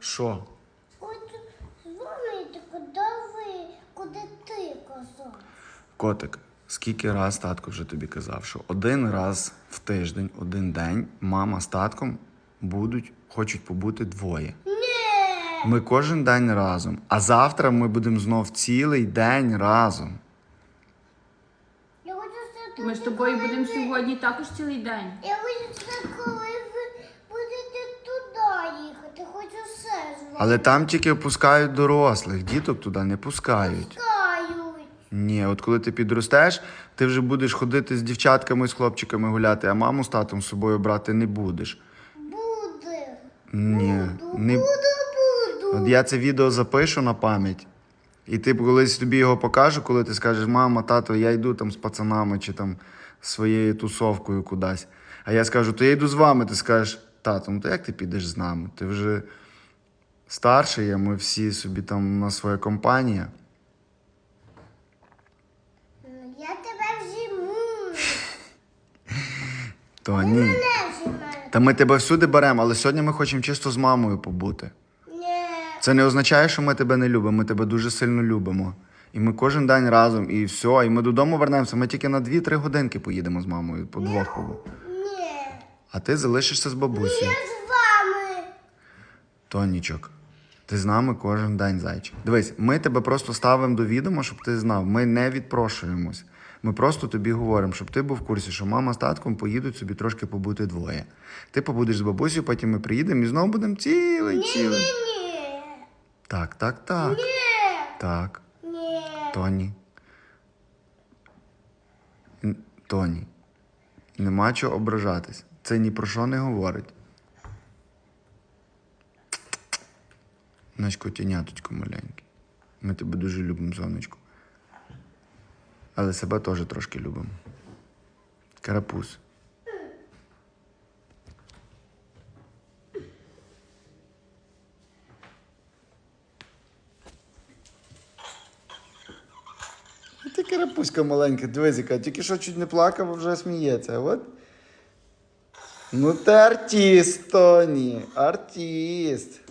Що? Хочу дзвонити, куди ви, куди ти казав. Котик, скільки раз татко вже тобі казав, що один раз в тиждень, один день, мама з татком будуть, хочуть побути двоє. Ні. Ми кожен день разом. А завтра ми будемо знов цілий день разом. Я хочу сказати, Ми з тобою коли будемо сьогодні також цілий день. Я хочу сказати, коли Але там тільки пускають дорослих, діток туди не пускають. Пускають. Ні, от коли ти підростеш, ти вже будеш ходити з дівчатками, з хлопчиками гуляти, а маму з татом з собою брати не будеш. Буде. Ні, Буду, не... буду, буду. От я це відео запишу на пам'ять. І ти колись тобі його покажу, коли ти скажеш, мама, тато, я йду там з пацанами чи там своєю тусовкою кудись. А я скажу, то я йду з вами. Ти скажеш, тато, ну то як ти підеш з нами? Ти вже старший, а ми всі собі там у нас своя компанія. Я тебе взіму. То ні. Не взімаю. Та ми тебе всюди беремо, але сьогодні ми хочемо чисто з мамою побути. Ні. Це не означає, що ми тебе не любимо. Ми тебе дуже сильно любимо. І ми кожен день разом, і все. І ми додому вернемося. Ми тільки на 2-3 годинки поїдемо з мамою по двох. Ні. А ти залишишся з бабусею. Я з вами. Тонічок, ти з нами кожен день, зайчик. Дивись, ми тебе просто ставимо до відома, щоб ти знав. Ми не відпрошуємось. Ми просто тобі говоримо, щоб ти був в курсі, що мама з татком поїдуть собі трошки побути двоє. Ти побудеш з бабусею, потім ми приїдемо і знову будемо цілий, цілий. Ні. Так, так, так. Ні. Так, Ні. Тоні. Н- Тоні. Нема чого ображатись. Це ні про що не говорить. Наш котяняточко маленький. Ми тебе дуже любимо, сонечко. Але себе теж трошки любимо. Карапуз. Ти карапузька маленька, дивись, яка тільки що чуть не плакав, а вже сміється. От. Ну ти артист, Тоні. Артист.